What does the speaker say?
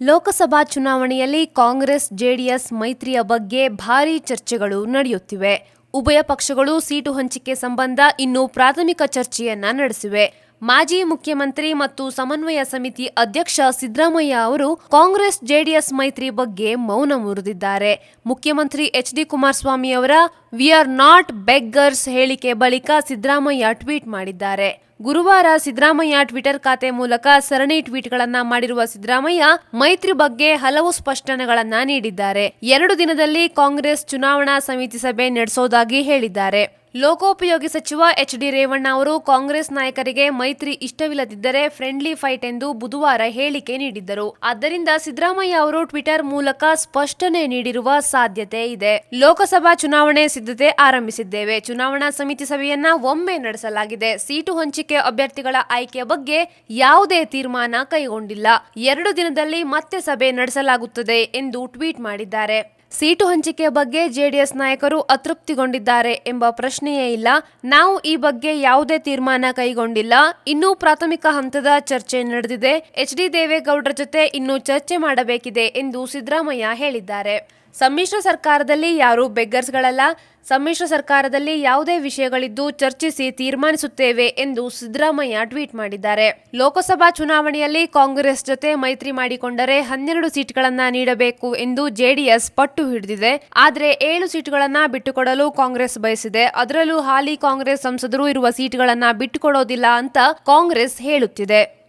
ಲೋಕಸಭಾ ಚುನಾವಣೆಯಲ್ಲಿ ಕಾಂಗ್ರೆಸ್, ಜೆಡಿಎಸ್ ಮೈತ್ರಿಯ ಬಗ್ಗೆ ಭಾರೀ ಚರ್ಚೆಗಳು ನಡೆಯುತ್ತಿವೆ. ಉಭಯ ಪಕ್ಷಗಳು ಸೀಟು ಹಂಚಿಕೆ ಸಂಬಂಧ ಇನ್ನೂ ಪ್ರಾಥಮಿಕ ಚರ್ಚೆಯನ್ನ ನಡೆಸಿವೆ. ಮಾಜಿ ಮುಖ್ಯಮಂತ್ರಿ ಮತ್ತು ಸಮನ್ವಯ ಸಮಿತಿ ಅಧ್ಯಕ್ಷ ಸಿದ್ದರಾಮಯ್ಯ ಅವರು ಕಾಂಗ್ರೆಸ್ ಜೆಡಿಎಸ್ ಮೈತ್ರಿ ಬಗ್ಗೆ ಮೌನ ಮುರಿದಿದ್ದಾರೆ. ಮುಖ್ಯಮಂತ್ರಿ ಎಚ್ ಡಿ ಕುಮಾರಸ್ವಾಮಿ ಅವರ ವಿ ಆರ್ ನಾಟ್ ಬೆಗ್ಗರ್ಸ್ ಹೇಳಿಕೆ ಬಳಿಕ ಸಿದ್ದರಾಮಯ್ಯ ಟ್ವೀಟ್ ಮಾಡಿದ್ದಾರೆ. ಗುರುವಾರ ಸಿದ್ದರಾಮಯ್ಯ ಟ್ವಿಟರ್ ಖಾತೆ ಮೂಲಕ ಸರಣಿ ಟ್ವೀಟ್ಗಳನ್ನ ಮಾಡಿರುವ ಸಿದ್ದರಾಮಯ್ಯ ಮೈತ್ರಿ ಬಗ್ಗೆ ಹಲವು ಸ್ಪಷ್ಟನೆಗಳನ್ನ ನೀಡಿದ್ದಾರೆ. ಎರಡು ದಿನದಲ್ಲಿ ಕಾಂಗ್ರೆಸ್ ಚುನಾವಣಾ ಸಮಿತಿ ಸಭೆ ನಡೆಸೋದಾಗಿ ಹೇಳಿದ್ದಾರೆ. ಲೋಕೋಪಯೋಗಿ ಸಚಿವ ಎಚ್ ಡಿ ರೇವಣ್ಣ ಅವರು ಕಾಂಗ್ರೆಸ್ ನಾಯಕರಿಗೆ ಮೈತ್ರಿ ಇಷ್ಟವಿಲ್ಲದಿದ್ದರೆ ಫ್ರೆಂಡ್ಲಿ ಫೈಟ್ ಎಂದು ಬುಧವಾರ ಹೇಳಿಕೆ ನೀಡಿದ್ದರು. ಆದ್ದರಿಂದ ಸಿದ್ದರಾಮಯ್ಯ ಅವರು ಟ್ವಿಟರ್ ಮೂಲಕ ಸ್ಪಷ್ಟನೆ ನೀಡಿರುವ ಸಾಧ್ಯತೆ ಇದೆ. ಲೋಕಸಭಾ ಚುನಾವಣೆ ಸಿದ್ಧತೆ ಆರಂಭಿಸಿದ್ದೇವೆ. ಚುನಾವಣಾ ಸಮಿತಿ ಸಭೆಯನ್ನ ಒಮ್ಮೆ ನಡೆಸಲಾಗಿದೆ. ಸೀಟು ಹಂಚಿಕೆ ಅಭ್ಯರ್ಥಿಗಳ ಆಯ್ಕೆಯ ಬಗ್ಗೆ ಯಾವುದೇ ತೀರ್ಮಾನ ಕೈಗೊಂಡಿಲ್ಲ. ಎರಡು ದಿನದಲ್ಲಿ ಮತ್ತೆ ಸಭೆ ನಡೆಸಲಾಗುತ್ತದೆ ಎಂದು ಟ್ವೀಟ್ ಮಾಡಿದ್ದಾರೆ. ಸೀಟು ಹಂಚಿಕೆ ಬಗ್ಗೆ ಜೆಡಿಎಸ್ ನಾಯಕರು ಅತೃಪ್ತಿಗೊಂಡಿದ್ದಾರೆ ಎಂಬ ಪ್ರಶ್ನೆಯೇ ಇಲ್ಲ. ನಾವು ಈ ಬಗ್ಗೆ ಯಾವುದೇ ತೀರ್ಮಾನ ಕೈಗೊಂಡಿಲ್ಲ. ಇನ್ನೂ ಪ್ರಾಥಮಿಕ ಹಂತದ ಚರ್ಚೆ ನಡೆದಿದೆ. ಎಚ್ ಡಿ ದೇವೇಗೌಡರ ಜೊತೆ ಇನ್ನೂ ಚರ್ಚೆ ಮಾಡಬೇಕಿದೆ ಎಂದು ಸಿದ್ದರಾಮಯ್ಯ ಹೇಳಿದ್ದಾರೆ. ಸಮ್ಮಿಶ್ರ ಸರ್ಕಾರದಲ್ಲಿ ಯಾರೂ ಬೆಗ್ಗರ್ಸ್ಗಳಲ್ಲ. ಸಮ್ಮಿಶ್ರ ಸರ್ಕಾರದಲ್ಲಿ ಯಾವುದೇ ವಿಷಯಗಳಿದ್ದು ಚರ್ಚಿಸಿ ತೀರ್ಮಾನಿಸುತ್ತೇವೆ ಎಂದು ಸಿದ್ದರಾಮಯ್ಯ ಟ್ವೀಟ್ ಮಾಡಿದ್ದಾರೆ. ಲೋಕಸಭಾ ಚುನಾವಣೆಯಲ್ಲಿ ಕಾಂಗ್ರೆಸ್ ಜೊತೆ ಮೈತ್ರಿ ಮಾಡಿಕೊಂಡರೆ ಹನ್ನೆರಡು ಸೀಟ್ಗಳನ್ನ ನೀಡಬೇಕು ಎಂದು ಜೆಡಿಎಸ್ ಪಟ್ಟು ಹಿಡಿದಿದೆ. ಆದರೆ ಏಳು ಸೀಟ್ಗಳನ್ನ ಬಿಟ್ಟುಕೊಡಲು ಕಾಂಗ್ರೆಸ್ ಬಯಸಿದೆ. ಅದರಲ್ಲೂ ಹಾಲಿ ಕಾಂಗ್ರೆಸ್ ಸಂಸದರು ಇರುವ ಸೀಟ್ಗಳನ್ನ ಬಿಟ್ಟುಕೊಡೋದಿಲ್ಲ ಅಂತ ಕಾಂಗ್ರೆಸ್ ಹೇಳುತ್ತಿದೆ.